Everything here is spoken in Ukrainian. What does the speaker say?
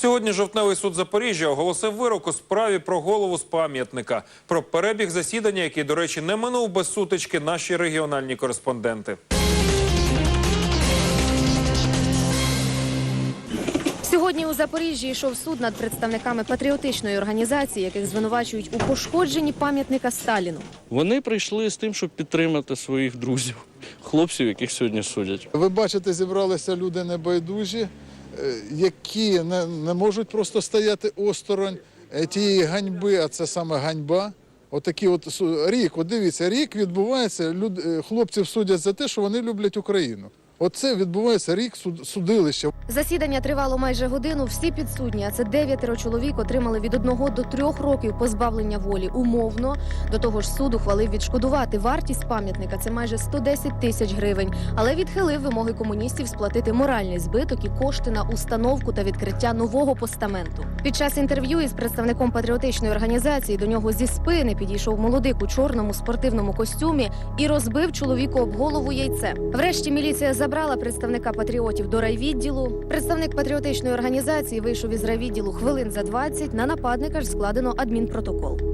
Сьогодні жовтневий суд Запоріжжя оголосив вирок у справі про голову з пам'ятника. Про перебіг засідання, який, до речі, не минув без сутички наші регіональні кореспонденти. Сьогодні у Запоріжжі йшов суд над представниками патріотичної організації, яких звинувачують у пошкодженні пам'ятника Сталіну. Вони прийшли з тим, щоб підтримати своїх друзів, хлопців, яких сьогодні судять. Ви бачите, зібралися люди небайдужі, які не, не можуть просто стояти осторонь е, тієї ганьби, а це саме ганьба. Отакі от от рік, от дивіться, рік відбувається, люд, е, хлопців судять за те, що вони люблять Україну. Оце відбувається рік суд, судилища. Засідання тривало майже годину. Всі підсудні, а це дев'ятеро чоловік, отримали від одного до трьох років позбавлення волі умовно. До того ж, суд ухвалив відшкодувати вартість пам'ятника. Це майже 110 тисяч гривень, але відхилив вимоги комуністів сплатити моральний збиток і кошти на установку та відкриття нового постаменту. Під час інтерв'ю із представником патріотичної організації до нього зі спини підійшов молодик у чорному спортивному костюмі і розбив чоловіку об голову яйце. Врешті міліція забрала представника патріотів до райвідділу. Представник патріотичної організації вийшов із райвідділу хвилин за 20. На нападника ж складено адмінпротокол.